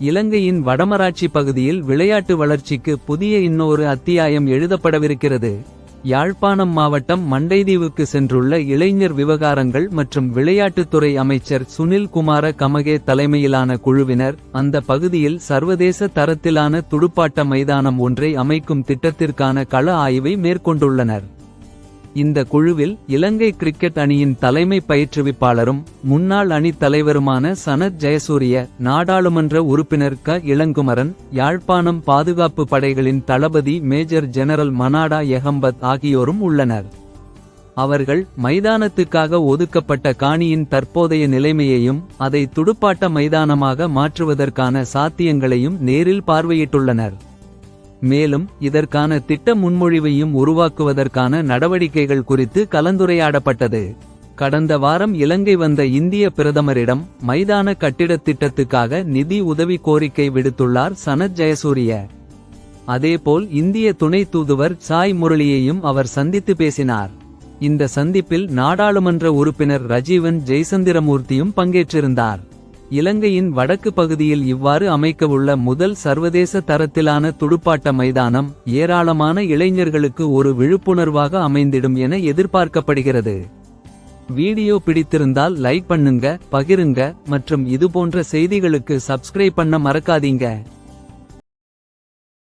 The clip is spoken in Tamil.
இலங்கையின் வடமராட்சி பகுதியில் விளையாட்டு வளர்ச்சிக்கு புதிய இன்னொரு அத்தியாயம் எழுதப்படவிருக்கிறது. யாழ்ப்பாணம் மாவட்டம் மண்டைதீவுக்கு சென்றுள்ள இளைஞர் விவகாரங்கள் மற்றும் விளையாட்டுத்துறை அமைச்சர் சுனில் குமார கமகே தலைமையிலான குழுவினர் அந்த பகுதியில் சர்வதேச தரத்திலான துடுப்பாட்ட மைதானம் ஒன்றை அமைக்கும் திட்டத்திற்கான கள ஆய்வை மேற்கொண்டுள்ளனர். இந்த குழுவில் இலங்கை கிரிக்கெட் அணியின் தலைமை பயிற்றுவிப்பாளரும் முன்னாள் அணித் தலைவருமான சனத் ஜெயசூரிய நாடாளுமன்ற உறுப்பினர் க. இளங்குமரன் யாழ்ப்பாணம் பாதுகாப்பு படைகளின் தளபதி மேஜர் ஜெனரல் மனாடா எஹம்பத் ஆகியோரும் உள்ளனர். அவர்கள் மைதானத்துக்காக ஒதுக்கப்பட்ட காணியின் தற்போதைய நிலைமையையும் அதை துடுப்பாட்ட மைதானமாக மாற்றுவதற்கான சாத்தியங்களையும் நேரில் பார்வையிட்டுள்ளனர். மேலும் இதற்கான திட்ட முன்மொழிவையும் உருவாக்குவதற்கான நடவடிக்கைகள் குறித்து கலந்துரையாடப்பட்டது. கடந்த வாரம் இலங்கை வந்த இந்திய பிரதமரிடம் மைதான கட்டிடத் திட்டத்துக்காக நிதி உதவி கோரிக்கை விடுத்துள்ளார் சனத் ஜெயசூரிய. அதேபோல் இந்திய துணை தூதுவர் சாய் முரளியையும் அவர் சந்தித்து பேசினார். இந்த சந்திப்பில் நாடாளுமன்ற உறுப்பினர் ரஜீவன் ஜெய்சந்திரமூர்த்தியும் பங்கேற்றிருந்தார். இலங்கையின் வடக்கு பகுதியில் இவ்வாறு அமைக்கவுள்ள முதல் சர்வதேச தரத்திலான துடுப்பாட்ட மைதானம் ஏராளமான இளைஞர்களுக்கு ஒரு விழிப்புணர்வாக அமைந்திடும் என எதிர்பார்க்கப்படுகிறது. வீடியோ பிடித்திருந்தால் லைக் பண்ணுங்க பகிருங்க மற்றும் இதுபோன்ற செய்திகளுக்கு சப்ஸ்கிரைப் பண்ண மறக்காதீங்க.